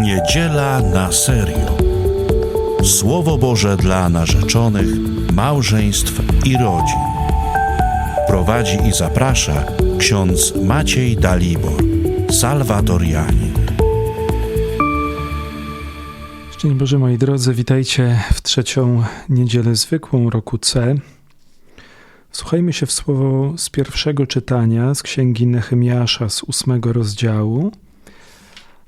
Niedziela na serio. Słowo Boże dla narzeczonych, małżeństw i rodzin. Prowadzi i zaprasza ksiądz Maciej Dalibor, salwatorianin. Szczęść Boże, moi drodzy, witajcie w trzecią niedzielę zwykłą roku C. Słuchajmy się w słowo z pierwszego czytania z księgi Nehemiasza z ósmego rozdziału,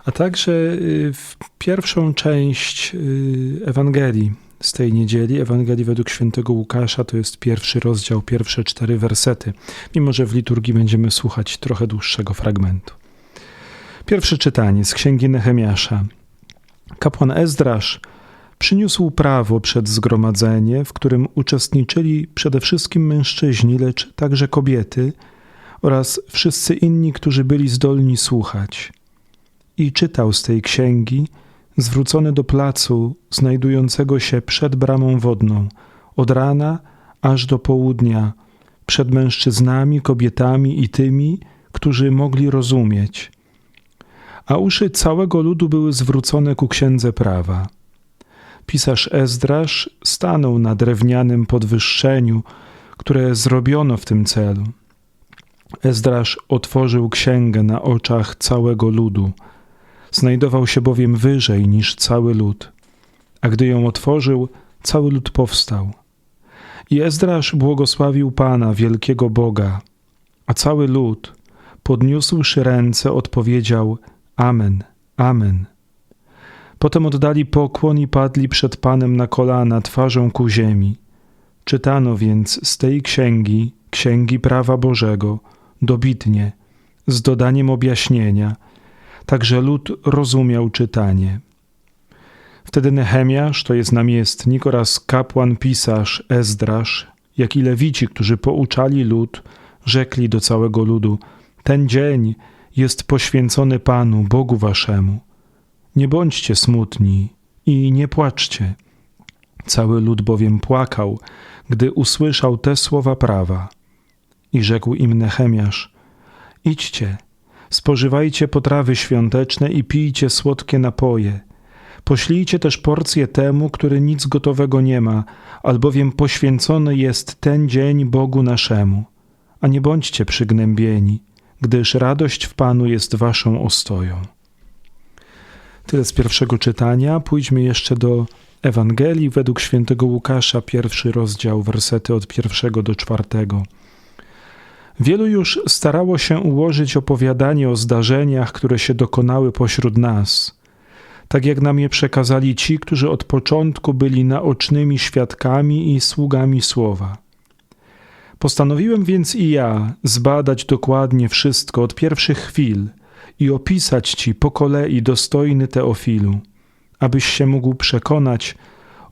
a także y, w pierwszą część y, Ewangelii z tej niedzieli, Ewangelii według świętego Łukasza, to jest pierwszy rozdział, pierwsze cztery wersety, mimo że w liturgii będziemy słuchać trochę dłuższego fragmentu. Pierwsze czytanie z księgi Nehemiasza. Kapłan Ezdrasz przyniósł prawo przed zgromadzenie, w którym uczestniczyli przede wszystkim mężczyźni, lecz także kobiety oraz wszyscy inni, którzy byli zdolni słuchać. I czytał z tej księgi, zwrócony do placu znajdującego się przed bramą wodną, od rana aż do południa, przed mężczyznami, kobietami i tymi, którzy mogli rozumieć. A uszy całego ludu były zwrócone ku księdze prawa. Pisarz Ezdrasz stanął na drewnianym podwyższeniu, które zrobiono w tym celu. Ezdrasz otworzył księgę na oczach całego ludu. Znajdował się bowiem wyżej niż cały lud. A gdy ją otworzył, cały lud powstał. I Ezdrasz błogosławił Pana, wielkiego Boga, a cały lud, podniósłszy ręce, odpowiedział Amen, Amen. Potem oddali pokłon i padli przed Panem na kolana, twarzą ku ziemi. Czytano więc z tej księgi, księgi prawa Bożego, dobitnie, z dodaniem objaśnienia, także lud rozumiał czytanie. Wtedy Nehemiasz, to jest namiestnik, oraz kapłan pisarz Ezdrasz, jak i lewici, którzy pouczali lud, rzekli do całego ludu: Ten dzień jest poświęcony Panu, Bogu waszemu. Nie bądźcie smutni i nie płaczcie. Cały lud bowiem płakał, gdy usłyszał te słowa prawa. I rzekł im Nehemiasz: Idźcie, spożywajcie potrawy świąteczne i pijcie słodkie napoje. Poślijcie też porcję temu, który nic gotowego nie ma, albowiem poświęcony jest ten dzień Bogu naszemu. A nie bądźcie przygnębieni, gdyż radość w Panu jest waszą ostoją. Tyle z pierwszego czytania. Pójdźmy jeszcze do Ewangelii według świętego Łukasza, pierwszy rozdział, wersety od pierwszego do czwartego. Wielu już starało się ułożyć opowiadanie o zdarzeniach, które się dokonały pośród nas, tak jak nam je przekazali ci, którzy od początku byli naocznymi świadkami i sługami słowa. Postanowiłem więc i ja zbadać dokładnie wszystko od pierwszych chwil i opisać ci po kolei dostojny Teofilu, abyś się mógł przekonać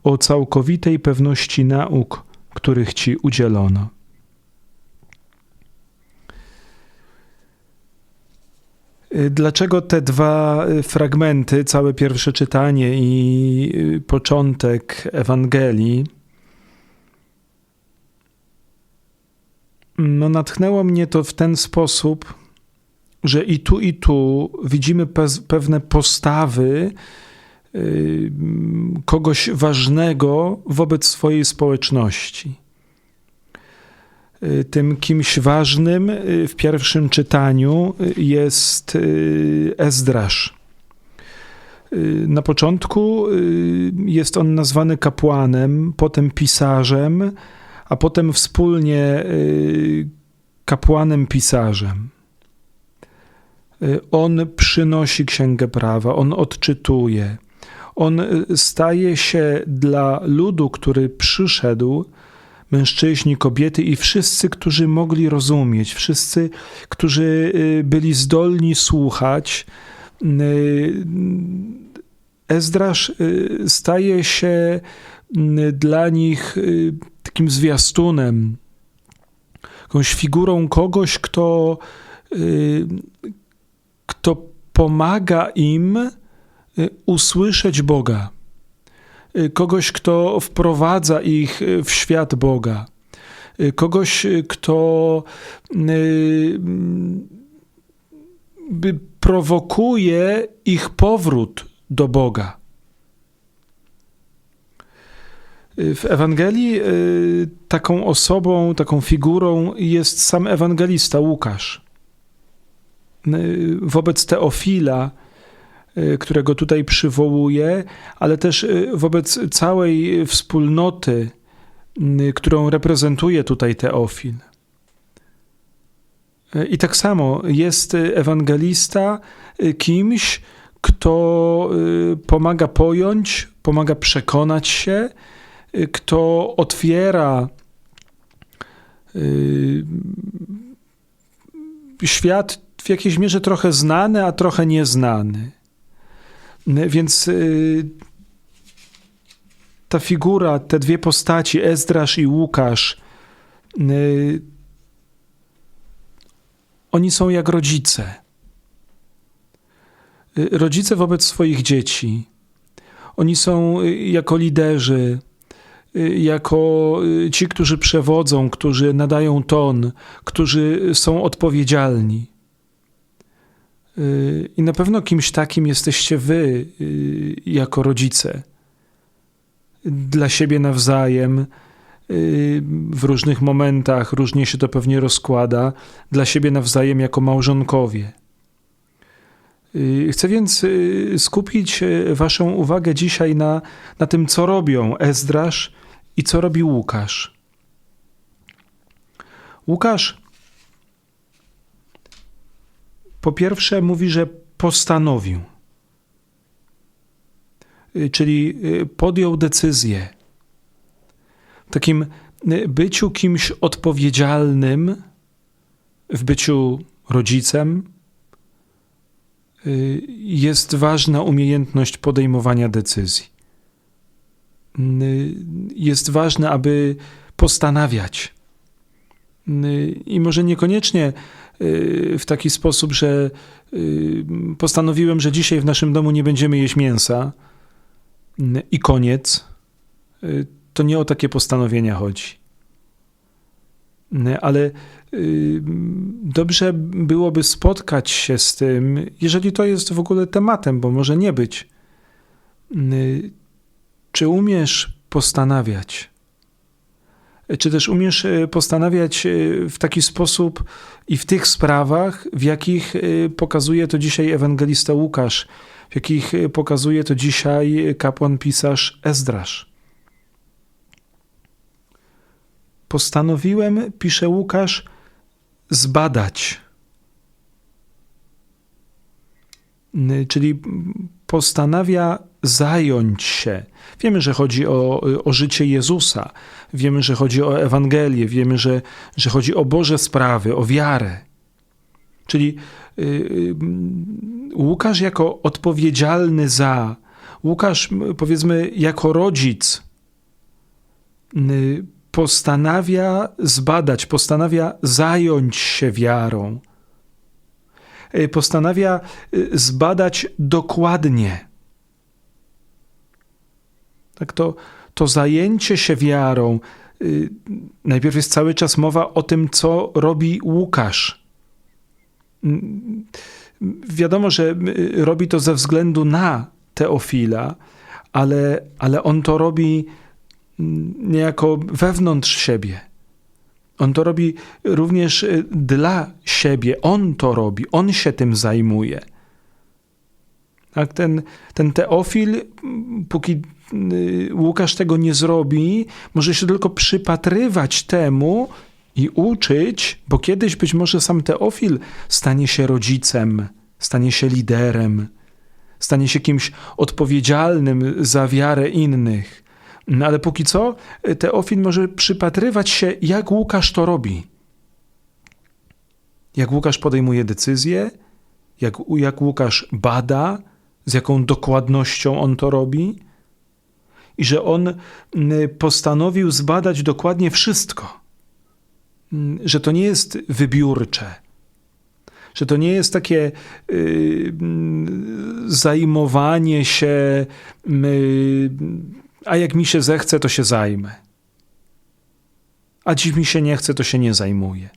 o całkowitej pewności nauk, których ci udzielono. Dlaczego te dwa fragmenty, całe pierwsze czytanie i początek Ewangelii, no natchnęło mnie to w ten sposób, że i tu, i tu widzimy pewne postawy y, kogoś ważnego wobec swojej społeczności. Y, tym kimś ważnym y, w pierwszym czytaniu jest Ezdrasz. Na początku jest on nazwany kapłanem, potem pisarzem, a potem wspólnie kapłanem pisarzem. On przynosi księgę prawa, on odczytuje. On staje się dla ludu, który przyszedł, mężczyźni, kobiety i wszyscy, którzy mogli rozumieć, wszyscy, którzy byli zdolni słuchać. Ezdrasz staje się dla nich takim zwiastunem, jakąś figurą kogoś, kto, kto pomaga im usłyszeć Boga. Kogoś, kto wprowadza ich w świat Boga. Kogoś, kto prowokuje ich powrót do Boga. W Ewangelii y, taką osobą, taką figurą jest sam ewangelista Łukasz. Y, Wobec Teofila, y, którego tutaj przywołuje, ale też y, wobec całej wspólnoty, y, którą reprezentuje tutaj Teofil. Y, I tak samo jest y, ewangelista y, kimś, kto y, pomaga pojąć, pomaga przekonać się, y, kto otwiera y, świat w jakiejś mierze trochę znany, a trochę nieznany. Więc y, ta figura, te dwie postaci, Ezdrasz i Łukasz, y, oni są jak rodzice. Y, Rodzice wobec swoich dzieci. Oni są jako liderzy, jako ci, którzy przewodzą, którzy nadają ton, którzy są odpowiedzialni. Y, I na pewno kimś takim jesteście wy, y, jako rodzice. Dla siebie nawzajem, y, w różnych momentach, różnie się to pewnie rozkłada, dla siebie nawzajem jako małżonkowie. Chcę więc skupić Waszą uwagę dzisiaj na, na tym, co robią Ezdrasz i co robi Łukasz. Łukasz po pierwsze mówi, że postanowił, Y, czyli y, podjął decyzję. W takim y, byciu kimś odpowiedzialnym, w byciu rodzicem, jest ważna umiejętność podejmowania decyzji. Jest ważne, aby postanawiać. I może niekoniecznie w taki sposób, że y, postanowiłem, że dzisiaj w naszym domu nie będziemy jeść mięsa y, i koniec. Y, To nie o takie postanowienia chodzi. Y, Ale y, dobrze byłoby spotkać się z tym, jeżeli to jest w ogóle tematem, bo może nie być. Y, Czy umiesz postanawiać? Czy też umiesz y, postanawiać y, w taki sposób i w tych sprawach, w jakich y, pokazuje to dzisiaj ewangelista Łukasz, w jakich pokazuje to dzisiaj kapłan pisarz Ezdrasz? Postanowiłem, pisze Łukasz, zbadać. Czyli postanawia zająć się. Wiemy, że chodzi o, o życie Jezusa, wiemy, że chodzi o Ewangelię, wiemy, że, że chodzi o Boże sprawy, o wiarę. Czyli y, y, Łukasz jako odpowiedzialny za, Łukasz powiedzmy jako rodzic y, postanawia zbadać, postanawia zająć się wiarą. Y, Postanawia y, zbadać dokładnie. Tak to, to zajęcie się wiarą. y, Najpierw jest cały czas mowa o tym, co robi Łukasz. Wiadomo, że robi to ze względu na Teofila, ale, ale on to robi niejako wewnątrz siebie. On to robi również y, dla siebie. On to robi, on się tym zajmuje. Tak, ten, ten Teofil, póki y, Łukasz tego nie zrobi, może się tylko przypatrywać temu i uczyć, bo kiedyś być może sam Teofil stanie się rodzicem, stanie się liderem, stanie się kimś odpowiedzialnym za wiarę innych. No ale póki co, y, Teofil może przypatrywać się, jak Łukasz to robi. Jak Łukasz podejmuje decyzje, jak, jak Łukasz bada, z jaką dokładnością on to robi, i że on y, postanowił zbadać dokładnie wszystko. Mm, Że to nie jest wybiórcze, że to nie jest takie y, mm, zajmowanie się, a jak mi się zechce, to się zajmę. A dziś mi się nie chce, to się nie zajmuję.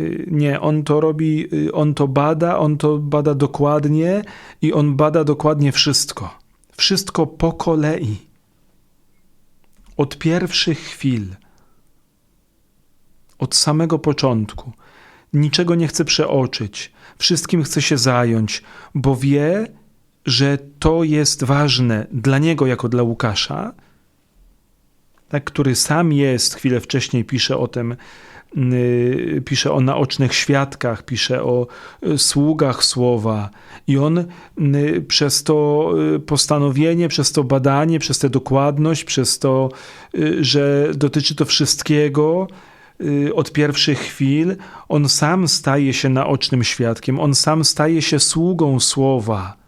Y, Nie, on to robi, y, on to bada, on to bada dokładnie i on bada dokładnie wszystko. Wszystko po kolei. Od pierwszych chwil. Od samego początku. Niczego nie chce przeoczyć. Wszystkim chce się zająć, bo wie, że to jest ważne dla niego jako dla Łukasza, tak, który sam jest, chwilę wcześniej pisze o tym, yy, pisze o naocznych świadkach, pisze o y, sługach słowa i on y, przez to y, postanowienie, przez to badanie, przez tę dokładność, przez to, y, że dotyczy to wszystkiego, y, od pierwszych chwil, on sam staje się naocznym świadkiem, on sam staje się sługą słowa.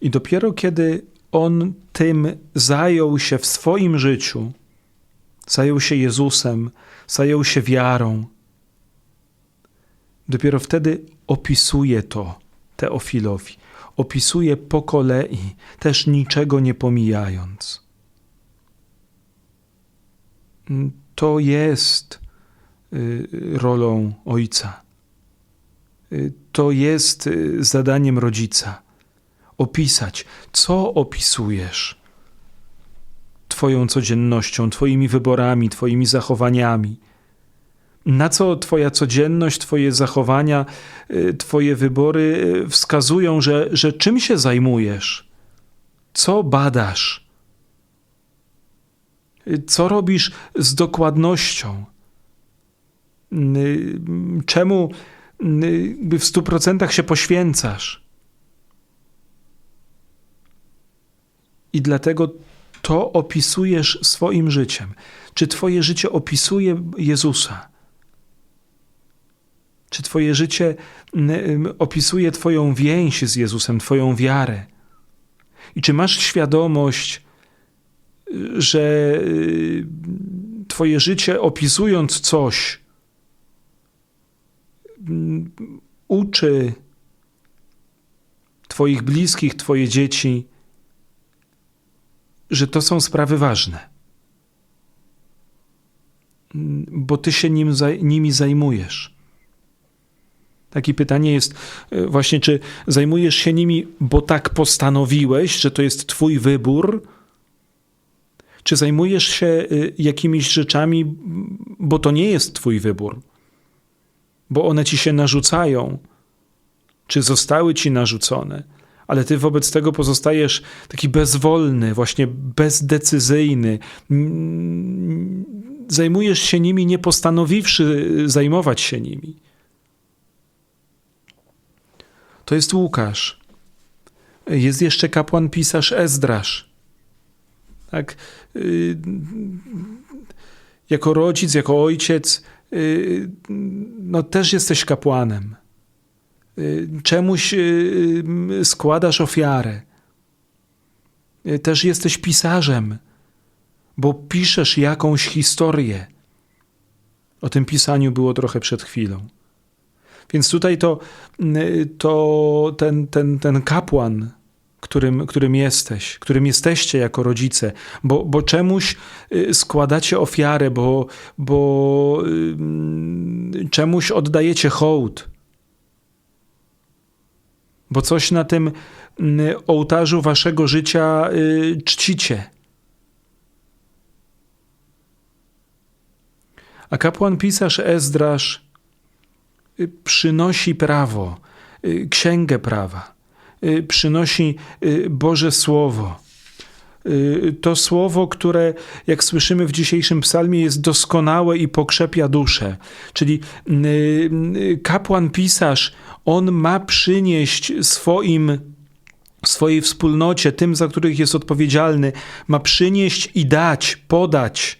I dopiero kiedy on tym zajął się w swoim życiu, zajął się Jezusem, zajął się wiarą, dopiero wtedy opisuje to Teofilowi. Opisuje po kolei, też niczego nie pomijając. To jest y, rolą ojca. Y, To jest y, zadaniem rodzica opisać, co opisujesz? Twoją codziennością, Twoimi wyborami, Twoimi zachowaniami. Na co Twoja codzienność, Twoje zachowania, y, Twoje wybory y, wskazują, że, że czym się zajmujesz, co badasz, y, co robisz z dokładnością, czemu w stu procentach się poświęcasz. I dlatego to opisujesz swoim życiem. Czy Twoje życie opisuje Jezusa? Czy Twoje życie opisuje Twoją więź z Jezusem, Twoją wiarę? I czy masz świadomość, że y, Twoje życie opisując coś, uczy Twoich bliskich, Twoje dzieci, że to są sprawy ważne. Bo ty się nim, nimi zajmujesz. Takie pytanie jest e, właśnie, czy zajmujesz się nimi, bo tak postanowiłeś, że to jest twój wybór? Czy zajmujesz się e, jakimiś rzeczami, bo to nie jest twój wybór? Bo one ci się narzucają? Czy zostały ci narzucone? Ale ty wobec tego pozostajesz taki bezwolny, właśnie bezdecyzyjny. Zajmujesz się nimi, nie postanowiwszy zajmować się nimi. To jest Łukasz. Jest jeszcze kapłan pisarz Ezdrasz. Tak. Jako rodzic, jako ojciec, no też jesteś kapłanem czemuś y, składasz ofiarę. Też jesteś pisarzem, bo piszesz jakąś historię. O tym pisaniu było trochę przed chwilą. Więc tutaj to, to ten, ten, ten kapłan, którym, którym jesteś, którym jesteście jako rodzice, bo, bo czemuś y, składacie ofiarę, bo, bo czemuś oddajecie hołd bo coś na tym mm, ołtarzu waszego życia y, czcicie. A kapłan pisarz Ezdrasz y, przynosi prawo, y, księgę prawa, przynosi Boże Słowo. To słowo, które, jak słyszymy w dzisiejszym psalmie, jest doskonałe i pokrzepia duszę. Czyli kapłan pisarz on ma przynieść swoim, swojej wspólnocie, tym, za których jest odpowiedzialny, ma przynieść i dać, podać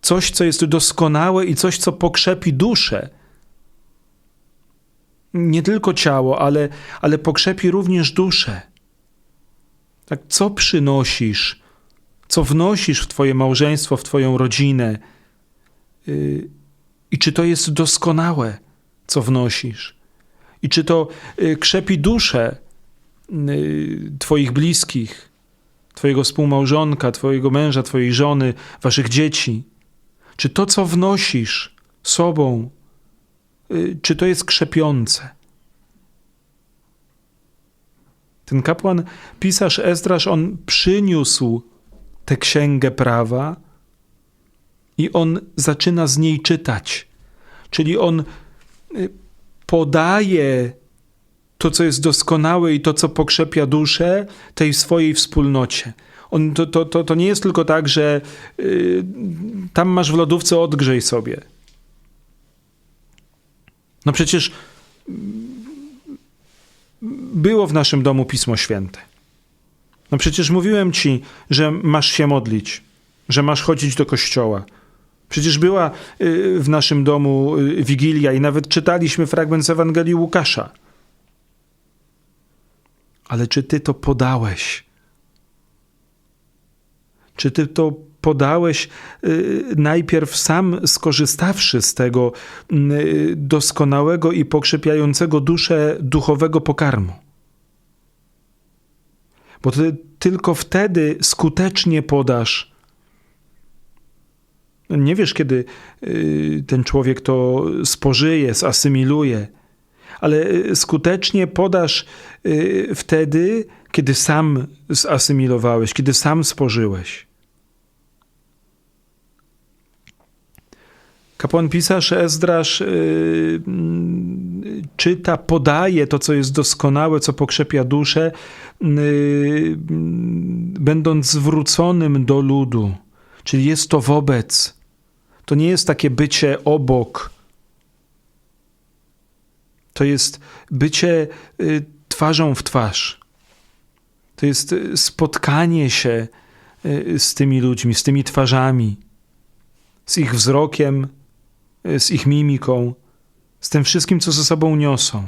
coś, co jest doskonałe i coś, co pokrzepi duszę. Nie tylko ciało, ale, ale pokrzepi również duszę. Tak, co przynosisz, co wnosisz w Twoje małżeństwo, w Twoją rodzinę? Yy, I czy to jest doskonałe, co wnosisz? i czy to y, krzepi duszę y, Twoich bliskich, Twojego współmałżonka, Twojego męża, Twojej żony, Waszych dzieci. Czy to, co wnosisz sobą, y, czy to jest krzepiące? Ten kapłan, pisarz Ezdrasz, on przyniósł tę księgę prawa i on zaczyna z niej czytać. Czyli on y, podaje to, co jest doskonałe i to, co pokrzepia duszę tej swojej wspólnocie. On, to, to, to, to nie jest tylko tak, że y, tam masz w lodówce, odgrzej sobie. No przecież było w naszym domu Pismo Święte. No przecież mówiłem ci, że masz się modlić, że masz chodzić do kościoła. Przecież była y, w naszym domu y, Wigilia i nawet czytaliśmy fragment z Ewangelii Łukasza. Ale czy ty to podałeś? Czy ty to podałeś y, najpierw sam skorzystawszy z tego y, doskonałego i pokrzepiającego duszę duchowego pokarmu? Bo ty tylko wtedy skutecznie podasz. Nie wiesz, kiedy y, ten człowiek to spożyje, zasymiluje, ale skutecznie podasz wtedy, kiedy sam zasymilowałeś, kiedy sam spożyłeś. Kapłan pisarz Ezdrasz y, mm, czyta, podaje to, co jest doskonałe, co pokrzepia duszę, y, mm, będąc zwróconym do ludu. Czyli jest to wobec. To nie jest takie bycie obok. To jest bycie y, twarzą w twarz. To jest y, spotkanie się y, z tymi ludźmi, z tymi twarzami, z ich wzrokiem, z ich mimiką, z tym wszystkim, co ze sobą niosą.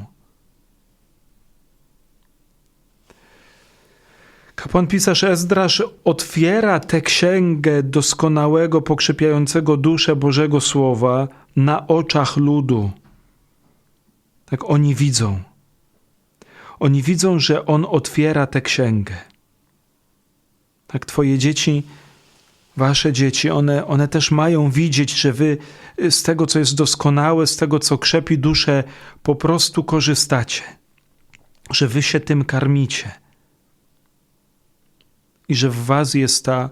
Kapłan pisarz Ezdrasz otwiera tę księgę doskonałego, pokrzepiającego duszę Bożego Słowa na oczach ludu. Tak oni widzą. Oni widzą, że on otwiera tę księgę. Tak twoje dzieci, wasze dzieci, one, one też mają widzieć, że wy z tego, co jest doskonałe, z tego, co krzepi duszę, po prostu korzystacie. Że wy się tym karmicie. I że w was jest ta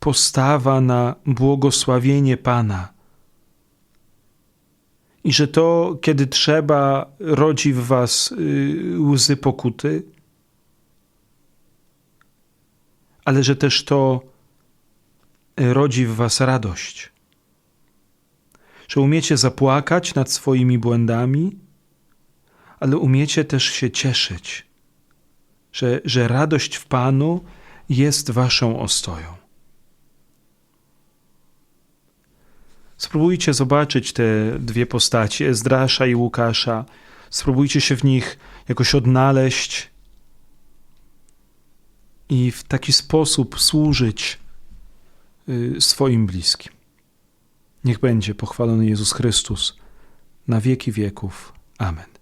postawa na błogosławienie Pana i że to, kiedy trzeba, rodzi w was y, łzy pokuty, ale że też to rodzi w was radość. Że umiecie zapłakać nad swoimi błędami, ale umiecie też się cieszyć, że, że radość w Panu jest waszą ostoją. Spróbujcie zobaczyć te dwie postaci, Ezdrasza i Łukasza. Spróbujcie się w nich jakoś odnaleźć i w taki sposób służyć swoim bliskim. Niech będzie pochwalony Jezus Chrystus na wieki wieków. Amen.